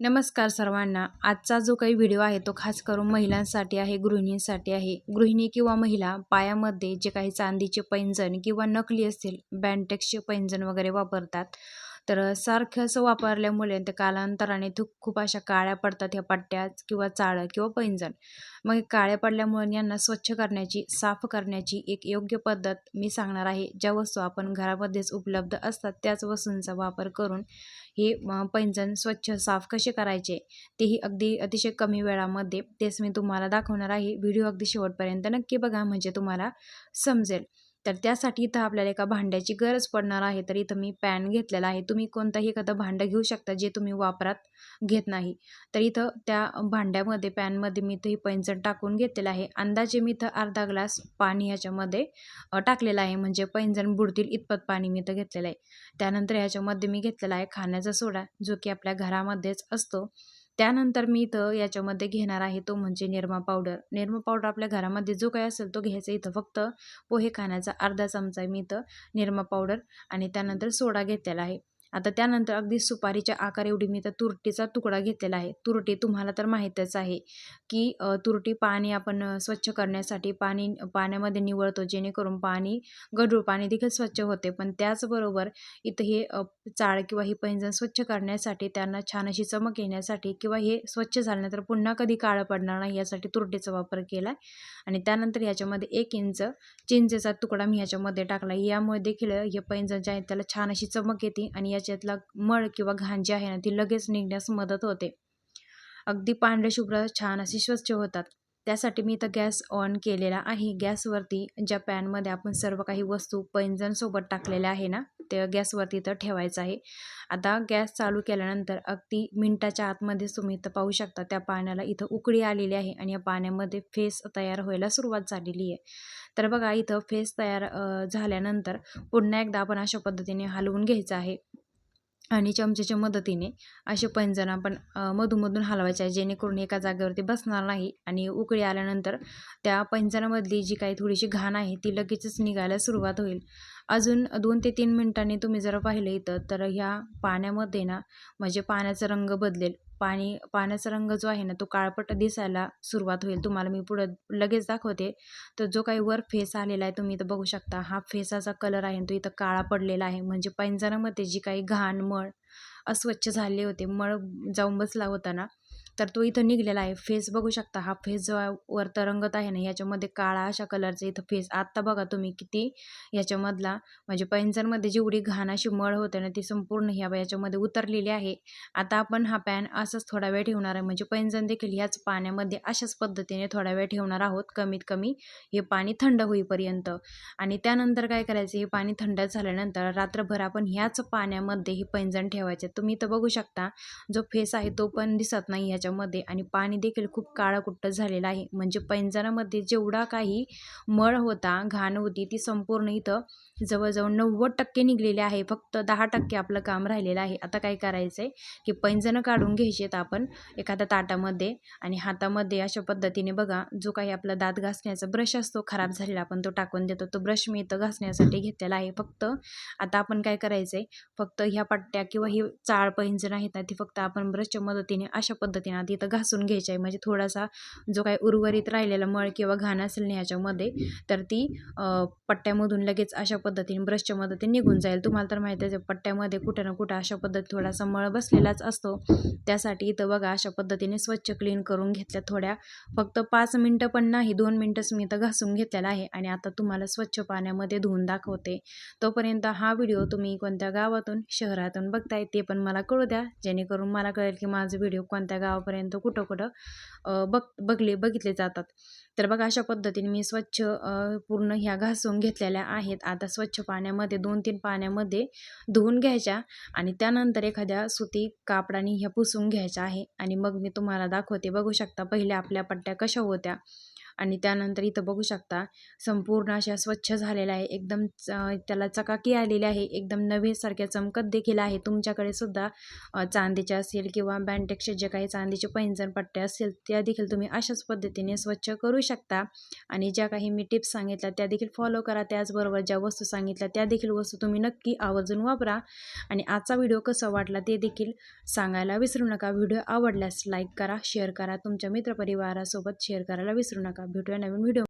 नमस्कार सर्वांना. आजचा जो काही व्हिडिओ आहे तो खास करून महिलांसाठी आहे गृहिणींसाठी आहे. गृहिणी किंवा महिला पायामध्ये जे काही चांदीचे पैंजण किंवा नकली असतील बँटेक्सचे पैंजण वगैरे वापरतात. तर सारखं असं वापरल्यामुळे ते कालांतराने थू खूप अशा काळ्या पडतात ह्या पट्ट्या किंवा चाळं किंवा पैंजण. मग काळ्या पडल्यामुळे यांना स्वच्छ करण्याची साफ करण्याची एक योग्य पद्धत मी सांगणार आहे. ज्या वस्तू आपण घरामध्येच उपलब्ध असतात त्याच वस्तूंचा वापर करून हे पैंजण स्वच्छ साफ कसे करायचे तेही अगदी अतिशय कमी वेळामध्ये तेच मी तुम्हाला दाखवणार आहे. व्हिडिओ अगदी शेवटपर्यंत नक्की बघा म्हणजे तुम्हाला समजेल. तर त्यासाठी इथं आपल्याला एका भांड्याची गरज पडणार आहे. तर इथं मी पॅन घेतलेला आहे. तुम्ही कोणतंही एखादं भांडं घेऊ शकता जे तुम्ही वापरात घेत नाही. तर इथं त्या भांड्यामध्ये पॅनमध्ये मी इथं ही पैंजण टाकून घेतलेलं आहे. अंदाजे मी इथं अर्धा ग्लास पाणी ह्याच्यामध्ये टाकलेलं आहे. म्हणजे पैंजण बुडतील इतपत पाणी मी इथं घेतलेलं आहे. त्यानंतर ह्याच्यामध्ये मी घेतलेला आहे खाण्याचा सोडा जो की आपल्या घरामध्येच असतो. त्यानंतर मी इथं याच्यामध्ये घेणार आहे तो म्हणजे निरमा पावडर. निरमा पावडर आपल्या घरामध्ये जो काही असेल तो घ्यायचा इथं फक्त पोहे खाण्याचा अर्धा चमचा मी इथं निरमा पावडर आणि त्यानंतर सोडा घेतलेला आहे. आता त्यानंतर अगदी सुपारीच्या आकार एवढी मी तर तुरटीचा तुकडा घेतलेला आहे. तुरटी तुम्हाला तर माहीतच आहे की तुरटी पाणी आपण स्वच्छ करण्यासाठी पाणी पाण्यामध्ये निवळतो जेणेकरून पाणी गढूळ पाणी देखील स्वच्छ होते. पण त्याचबरोबर इथं हे चाळ किंवा ही पैंजण स्वच्छ करण्यासाठी त्यांना छान अशी चमक येण्यासाठी किंवा हे स्वच्छ झाल्यानंतर पुन्हा कधी काळं पडणार नाही यासाठी तुरटीचा वापर केला आणि त्यानंतर ह्याच्यामध्ये एक इंच चिंचेचा तुकडा मी ह्याच्यामध्ये टाकला यामुळे देखील हे पैंजण जे आहे त्याला छान अशी चमक येते आणि त्याच्यातला मळ किंवा घाण जी आहे ना ती लगेच निघण्यास मदत होते. अगदी पांढरे शुभ्र छान अशी स्वच्छ होतात. त्यासाठी मी इथं गॅस ऑन केलेला आहे. गॅसवरती ज्या पॅनमध्ये आपण सर्व काही वस्तू पैंजणसोबत टाकलेल्या आहे ना ते गॅसवरती इथं ठेवायचं आहे. आता गॅस चालू केल्यानंतर अगदी मिनटाच्या आतमध्येच तुम्ही इथं पाहू शकता त्या पाण्याला इथं उकळी आलेली आहे आणि या पाण्यामध्ये फेस तयार व्हायला सुरुवात झालेली आहे. तर बघा इथं फेस तयार झाल्यानंतर पुन्हा एकदा आपण अशा पद्धतीने हलवून घ्यायचं आहे. आणि चमच्याच्या मदतीने असे पैंजण आपण मधूमधून मधूनमधून हलवायचे आहे जेणेकरून एका जागेवरती बसणार नाही आणि उकळी आल्यानंतर त्या पैंजणामधली जी काही थोडीशी घाण आहे ती लगेचच निघायला सुरुवात होईल. अजून दोन ते तीन मिनिटांनी तुम्ही जर पाहिलं इथं तर ह्या पाण्यामध्ये ना म्हणजे पाण्याचा रंग बदलेल. पाणी पाण्याचा रंग जो आहे ना तो काळपट दिसायला सुरुवात होईल. तुम्हाला मी पुढं लगेच दाखवते. तर जो काही वर फेस आलेला आहे तुम्ही इथं बघू शकता. हा फेसाचा कलर आहे तो इथं काळा पडलेला आहे. म्हणजे पैंजणामध्ये जी काही घाण मळ अस्वच्छ झाले होते. मळ जाऊन बसला होता ना तर तो इथं निघलेला आहे. फेस बघू शकता हा फेस जो वर तरंगत आहे ना याच्यामध्ये काळा अशा कलरचा इथं फेस आत्ता बघा तुम्ही किती याच्यामधला म्हणजे पैंजरमध्ये जेवढी घाण अशी मळ होते ना ती संपूर्ण ह्या याच्यामध्ये उतरलेली आहे. आता आपण हा पॅन असंच थोडा वेळ ठेवणार आहे. म्हणजे पैंजण देखील ह्याच पाण्यामध्ये अशाच पद्धतीने थोडा वेळ ठेवणार आहोत. कमीत कमी हे पाणी थंड होईपर्यंत. आणि त्यानंतर काय करायचं हे पाणी थंड झाल्यानंतर रात्रभर आपण ह्याच पाण्यामध्ये हे पैंजण ठेवायचे. तुम्ही इथं बघू शकता जो फेस आहे तो पण दिसत नाही ह्याच्या त्याच्यामध्ये आणि पाणी देखील खूप काळाकुट्ट झालेलं आहे. म्हणजे पैंजणामध्ये जेवढा काही मळ होता घाण होती ती संपूर्ण इथं जवळजवळ नव्वद टक्के निघलेले आहे. फक्त दहा टक्के आपलं काम राहिलेलं आहे. आता काय करायचं आहे की पैंजणं काढून घ्यायचे आपण एखाद्या ताटामध्ये आणि हातामध्ये अशा पद्धतीने बघा जो काही आपला दात घासण्याचा ब्रश असतो खराब झालेला आपण तो टाकून देतो. तो ब्रश मी इथं घासण्यासाठी घेतलेला आहे. फक्त आता आपण काय करायचं आहे फक्त ह्या पट्ट्या किंवा ही चाळ पैंजण आहेत ना ती फक्त आपण ब्रशच्या मदतीने अशा पद्धतीने आधी इथं घासून घ्यायची आहे. म्हणजे थोडासा जो काही उर्वरित राहिलेला मळ किंवा घाण असेल ना ह्याच्यामध्ये तर ती पट्ट्यामधून लगेच अशा पद्धतीने ब्रशच्या मदतीने निघून जाईल. तुम्हाला तर माहितीच आहे पट्ट्यामध्ये कुठं ना कुठं अशा पद्धत थोडासा मळ बसलेलाच असतो. त्यासाठी इथं बघा अशा पद्धतीने स्वच्छ क्लीन करून घेतल्या थोड्या फक्त पाच मिनटं पण नाही दोन मिनटंच मी इथं घासून घेतलेला आहे. आणि आता तुम्हाला स्वच्छ पाण्यामध्ये धुवून दाखवते. तोपर्यंत हा व्हिडिओ तुम्ही कोणत्या गावातून शहरातून बघताय ते पण मला कळू द्या. जेणेकरून मला कळेल की माझं व्हिडिओ कोणत्या गावापर्यंत कुठं कुठं बघ बघले बघितले जातात. तर बघा अशा पद्धतीने मी स्वच्छ पूर्ण ह्या घासून घेतलेल्या आहेत. आता स्वच्छ पाण्यामध्ये दोन तीन पाण्यामध्ये धुवून घ्यायच्या आणि त्यानंतर एखाद्या सुती कापडाने ह्या पुसून घ्यायच्या आहे. आणि मग मी तुम्हाला दाखवते. बघू शकता पहिले आपल्या पट्ट्या कशा होत्या. आणि त्यानंतर इथं बघू शकता संपूर्ण अशा स्वच्छ झालेल्या आहे. एकदम च- त्याला चकाकी आलेली आहे. एकदम नवीसारख्या चमकत देखील आहे. तुमच्याकडे सुद्धा चांदीचे असेल किंवा बँटेक्सचे जे काही चांदीचे पैंजण पट्टे असतील त्या देखील तुम्ही अशाच पद्धतीने स्वच्छ करू शकता. आणि ज्या काही मी टिप्स सांगितल्या त्या देखील फॉलो करा. त्याचबरोबर ज्या वस्तू सांगितल्या त्या देखील वस्तू तुम्ही नक्की आवर्जून वापरा. आणि आजचा व्हिडिओ कसा वाटला ते देखील सांगायला विसरू नका. व्हिडिओ आवडल्यास लाईक करा शेअर करा. तुमच्या मित्रपरिवारासोबत शेअर करायला विसरू नका. ভিডিও নেবেন ভিডিও